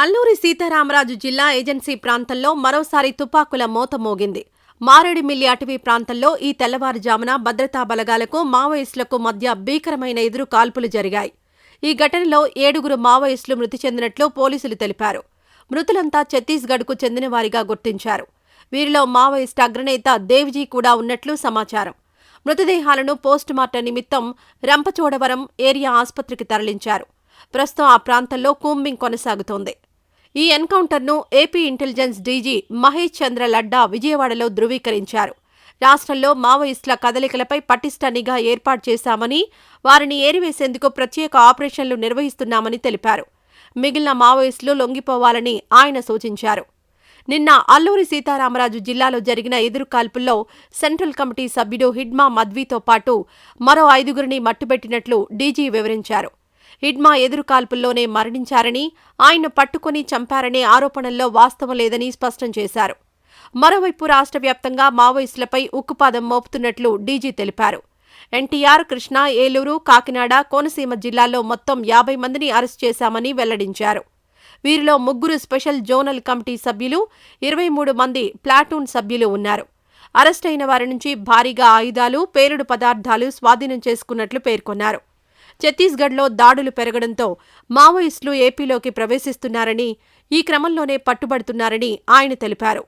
అల్లూరి సీతారామరాజు జిల్లా ఏజెన్సీ ప్రాంతంలో మరోసారి తుపాకుల మోత మోగింది. మారేడుమిల్లి అటవీ ప్రాంతంలో ఈ తెల్లవారుజామున భద్రతా బలగాలకు మావోయిస్టులకు మధ్య భీకరమైన ఎదురు కాల్పులు జరిగాయి. ఈ ఘటనలో ఏడుగురు మావోయిస్టులు మృతి చెందినట్లు పోలీసులు తెలిపారు. మృతులంతా ఛత్తీస్గఢ్కు చెందినవారిగా గుర్తించారు. వీరిలో మావోయిస్టు అగ్రనేత దేవ్జీ కూడా ఉన్నట్లు సమాచారం. మృతదేహాలను పోస్టుమార్టం నిమిత్తం రంపచోడవరం ఏరియా ఆసుపత్రికి తరలించారు. ప్రస్తుతం ఆ ప్రాంతంలో కూంబింగ్ కొనసాగుతోంది. ఈ ఎన్కౌంటర్ను AP intelligence DG Mahesh Chandra Ladda విజయవాడలో ధృవీకరించారు. రాష్ట్రంలో మావోయిస్టుల కదలికలపై పటిష్ట నిఘా ఏర్పాటు చేశామని వారిని ఏరివేసేందుకు ప్రత్యేక ఆపరేషన్లు నిర్వహిస్తున్నామని తెలిపారు. మిగిలిన మావోయిస్టులు లొంగిపోవాలని ఆయన సూచించారు. నిన్న అల్లూరి సీతారామరాజు జిల్లాలో జరిగిన ఎదురుకాల్పుల్లో సెంట్రల్ కమిటీ సభ్యుడు హిడ్మా మద్వీతో పాటు మరో ఐదుగురిని మట్టుబెట్టినట్లు డీజీ వివరించారు. హిడ్మా ఎదురుకాల్పుల్లోనే మరణించారని ఆయన పట్టుకుని చంపారనే ఆరోపణల్లో వాస్తవం లేదని స్పష్టం చేశారు. మరోవైపు రాష్ట్ర వ్యాప్తంగా మావోయిస్టులపై ఉక్కుపాదం మోపుతున్నట్లు డీజీ తెలిపారు. ఎన్టీఆర్ కృష్ణా ఏలూరు కాకినాడ కోనసీమ జిల్లాల్లో మొత్తం యాభై మందిని అరెస్ట్ చేశామని వెల్లడించారు. వీరిలో ముగ్గురు స్పెషల్ జోనల్ కమిటీ సభ్యులు ఇరవై మూడు మంది ప్లాటూన్ సభ్యులు ఉన్నారు. అరెస్టైన వారి నుంచి భారీగా ఆయుధాలు పేలుడు పదార్థాలు స్వాధీనం చేసుకున్నట్లు పేర్కొన్నారు. ఛత్తీస్గఢ్లో దాడులు పెరగడంతో మావోయిస్టులు ఏపీలోకి ప్రవేశిస్తున్నారని ఈ క్రమంలోనే పట్టుబడుతున్నారని ఆయన తెలిపారు.